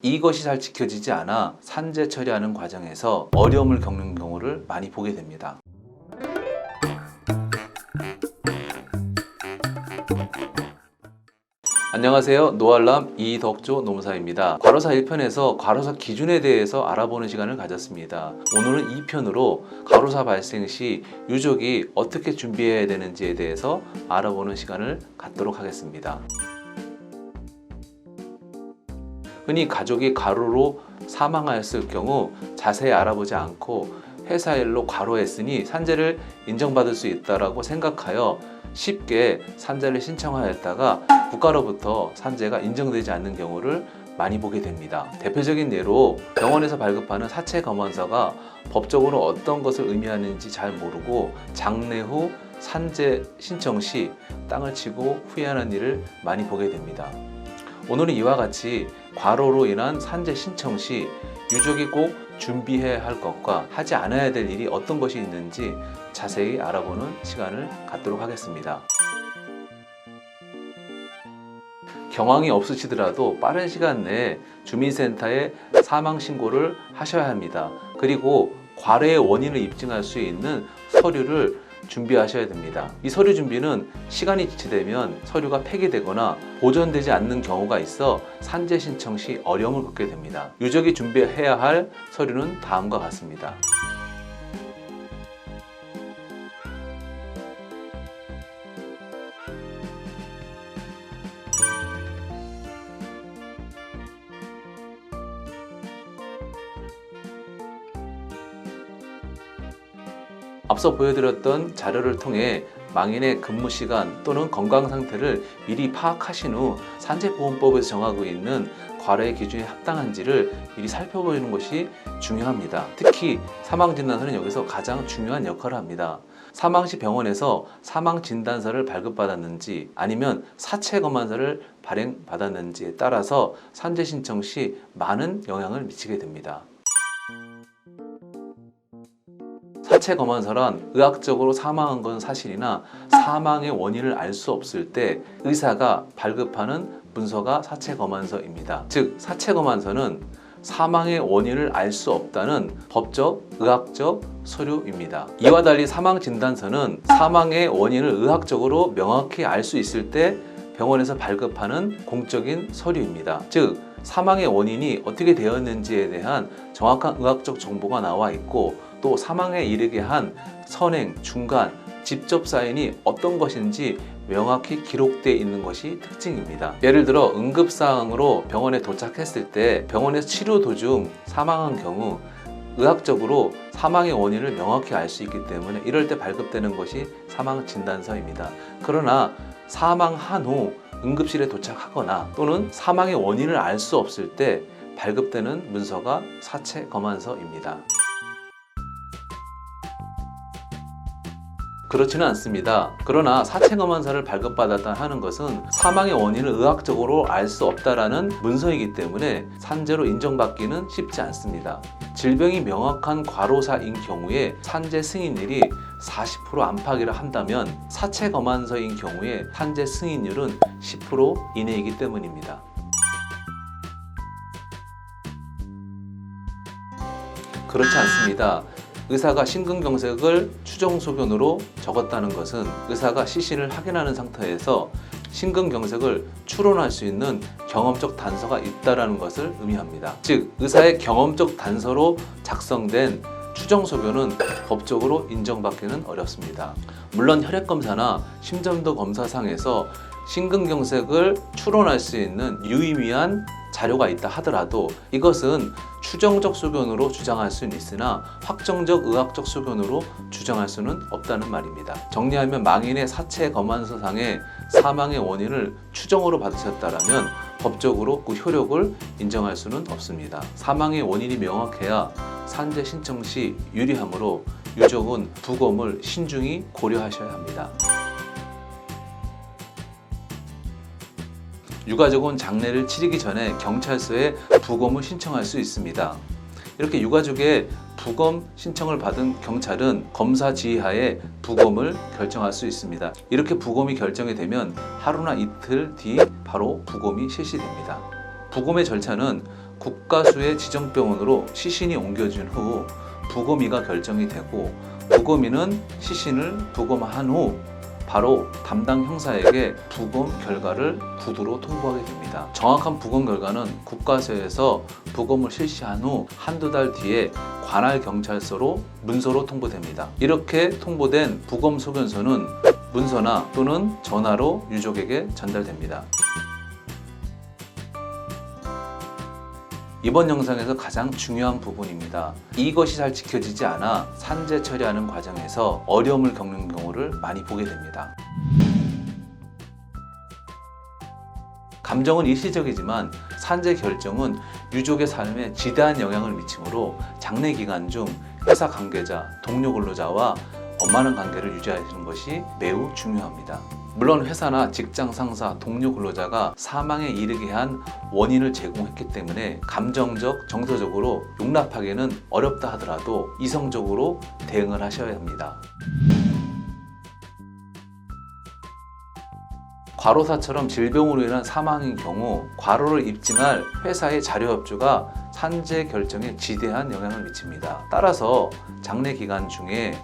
이것이 잘 지켜지지 않아 산재 처리하는 과정에서 어려움을 겪는 경우를 많이 보게 됩니다. 안녕하세요. 노알람 이덕조 노무사입니다. 과로사 1편에서 과로사 기준에 대해서 알아보는 시간을 가졌습니다. 오늘은 2편으로 과로사 발생 시 유족이 어떻게 준비해야 되는지에 대해서 알아보는 시간을 갖도록 하겠습니다. 흔히 가족이 과로로 사망하였을 경우 자세히 알아보지 않고 회사 일로 과로했으니 산재를 인정받을 수 있다라고 생각하여 쉽게 산재를 신청하였다가 국가로부터 산재가 인정되지 않는 경우를 많이 보게 됩니다. 대표적인 예로 병원에서 발급하는 사체 검안서가 법적으로 어떤 것을 의미하는지 잘 모르고 장례 후 산재 신청 시 땅을 치고 후회하는 일을 많이 보게 됩니다. 오늘은 이와 같이 과로로 인한 산재 신청 시 유족이 꼭 준비해야 할 것과 하지 않아야 될 일이 어떤 것이 있는지 자세히 알아보는 시간을 갖도록 하겠습니다. 경황이 없으시더라도 빠른 시간 내에 주민센터에 사망 신고를 하셔야 합니다. 그리고 과로의 원인을 입증할 수 있는 서류를 준비하셔야 됩니다. 이 서류 준비는 시간이 지체되면 서류가 폐기되거나 보존되지 않는 경우가 있어 산재 신청 시 어려움을 겪게 됩니다. 유족이 준비해야 할 서류는 다음과 같습니다. 앞서 보여드렸던 자료를 통해 망인의 근무 시간 또는 건강 상태를 미리 파악하신 후 산재보험법에서 정하고 있는 과로의 기준에 합당한지를 미리 살펴보는 것이 중요합니다. 특히 사망진단서는 여기서 가장 중요한 역할을 합니다. 사망 시 병원에서 사망 진단서를 발급받았는지 아니면 사체 검안서를 발행받았는지에 따라서 산재 신청 시 많은 영향을 미치게 됩니다. 사체 검안서란 의학적으로 사망한 건 사실이나 사망의 원인을 알 수 없을 때 의사가 발급하는 문서가 사체 검안서입니다. 즉 사체 검안서는 사망의 원인을 알 수 없다는 법적, 의학적 서류입니다. 이와 달리 사망 진단서는 사망의 원인을 의학적으로 명확히 알 수 있을 때 병원에서 발급하는 공적인 서류입니다. 즉 사망의 원인이 어떻게 되었는지에 대한 정확한 의학적 정보가 나와 있고 또 사망에 이르게 한 선행, 중간, 직접 사인이 어떤 것인지 명확히 기록되어 있는 것이 특징입니다. 예를 들어 응급사항으로 병원에 도착했을 때 병원에서 치료 도중 사망한 경우 의학적으로 사망의 원인을 명확히 알 수 있기 때문에 이럴 때 발급되는 것이 사망 진단서입니다. 그러나 사망한 후 응급실에 도착하거나 또는 사망의 원인을 알 수 없을 때 발급되는 문서가 사체 검안서입니다. 그렇지는 않습니다. 그러나 사체 검안서를 발급받았다 하는 것은 사망의 원인을 의학적으로 알 수 없다라는 문서이기 때문에 산재로 인정받기는 쉽지 않습니다. 질병이 명확한 과로사인 경우에 산재 승인율이 40% 안팎이라 한다면 사체 검안서인 경우에 산재 승인율은 10% 이내이기 때문입니다. 그렇지 않습니다. 의사가 심근경색을 추정 소견으로 적었다는 것은 의사가 시신을 확인하는 상태에서 심근경색을 추론할 수 있는 경험적 단서가 있다라는 것을 의미합니다. 즉 의사의 경험적 단서로 작성된 추정 소견은 법적으로 인정받기는 어렵습니다. 물론 혈액 검사나 심전도 검사상에서 심근경색을 추론할 수 있는 유의미한 자료가 있다 하더라도 이것은 추정적 소견으로 주장할 수는 있으나 확정적 의학적 소견으로 주장할 수는 없다는 말입니다. 정리하면 망인의 사체 검안서상에 사망의 원인을 추정으로 받으셨다라면 법적으로 그 효력을 인정할 수는 없습니다. 사망의 원인이 명확해야 산재 신청 시 유리하므로 유족은 부검을 신중히 고려하셔야 합니다. 유가족은 장례를 치르기 전에 경찰서에 부검을 신청할 수 있습니다. 이렇게 유가족의 부검 신청을 받은 경찰은 검사 지휘하에 부검을 결정할 수 있습니다. 이렇게 부검이 결정이 되면 하루나 이틀 뒤 바로 부검이 실시됩니다. 부검의 절차는 국가수의 지정병원으로 시신이 옮겨진 후 부검의가 결정이 되고 부검의는 시신을 부검한 후 바로 담당 형사에게 부검 결과를 구두로 통보하게 됩니다. 정확한 부검 결과는 국가서에서 부검을 실시한 후 한두 달 뒤에 관할 경찰서로 문서로 통보됩니다. 이렇게 통보된 부검 소견서는 문서나 또는 전화로 유족에게 전달됩니다. 이번 영상에서 가장 중요한 부분입니다. 이것이 잘 지켜지지 않아 산재 처리하는 과정에서 어려움을 겪는 경우를 많이 보게 됩니다. 감정은 일시적이지만 산재 결정은 유족의 삶에 지대한 영향을 미치므로 장례 기간 중 회사 관계자, 동료 근로자와 원만한 관계를 유지하시는 것이 매우 중요합니다. 물론 회사나 직장 상사, 동료 근로자가 사망에 이르게 한 원인을 제공했기 때문에 감정적, 정서적으로 용납하기는 어렵다 하더라도 이성적으로 대응을 하셔야 합니다. 과로사처럼 질병으로 인한 사망인 경우 과로를 입증할 회사의 자료 협조가 산재 결정에 지대한 영향을 미칩니다. 따라서 장례 기간 중에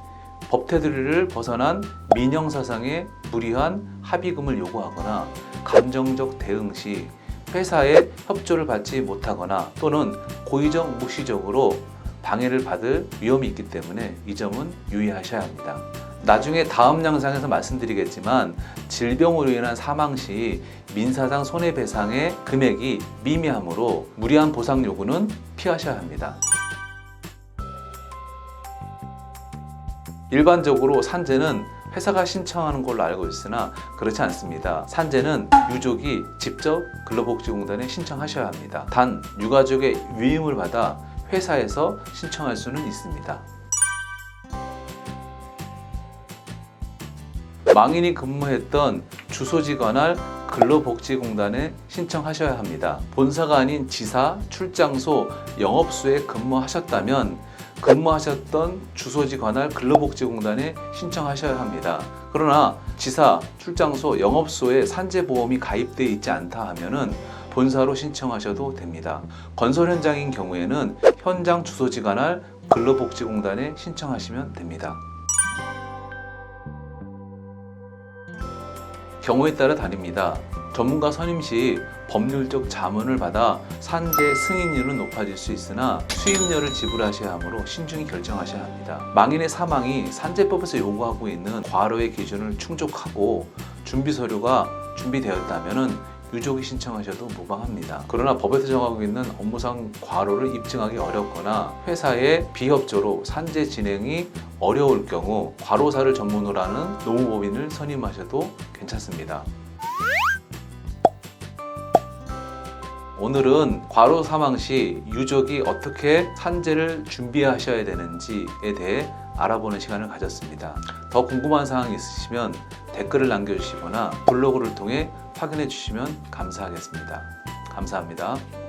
법 테두리를 벗어난 민형사상의 무리한 합의금을 요구하거나 감정적 대응 시 회사의 협조를 받지 못하거나 또는 고의적 무시적으로 방해를 받을 위험이 있기 때문에 이 점은 유의하셔야 합니다. 나중에 다음 영상에서 말씀드리겠지만 질병으로 인한 사망 시 민사상 손해배상의 금액이 미미하므로 무리한 보상 요구는 피하셔야 합니다. 일반적으로 산재는 회사가 신청하는 걸로 알고 있으나 그렇지 않습니다. 산재는 유족이 직접 근로복지공단에 신청하셔야 합니다. 단 유가족의 위임을 받아 회사에서 신청할 수는 있습니다. 망인이 근무했던 주소지 관할 근로복지공단에 신청하셔야 합니다. 본사가 아닌 지사, 출장소, 영업소에 근무하셨다면 근무하셨던 주소지 관할 근로복지공단에 신청하셔야 합니다. 그러나 지사, 출장소, 영업소에 산재보험이 가입되어 있지 않다 하면은 본사로 신청하셔도 됩니다. 건설 현장인 경우에는 현장 주소지 관할 근로복지공단에 신청하시면 됩니다. 경우에 따라 다릅니다. 전문가 선임 시 법률적 자문을 받아 산재 승인율은 높아질 수 있으나 수임료를 지불하셔야 하므로 신중히 결정하셔야 합니다. 망인의 사망이 산재법에서 요구하고 있는 과로의 기준을 충족하고 준비 서류가 준비되었다면 유족이 신청하셔도 무방합니다. 그러나 법에서 정하고 있는 업무상 과로를 입증하기 어렵거나 회사의 비협조로 산재 진행이 어려울 경우 과로사를 전문으로 하는 노무법인을 선임하셔도 괜찮습니다. 오늘은 과로 사망 시 유족이 어떻게 산재를 준비하셔야 되는지에 대해 알아보는 시간을 가졌습니다. 더 궁금한 사항이 있으시면 댓글을 남겨주시거나 블로그를 통해 확인해 주시면 감사하겠습니다. 감사합니다.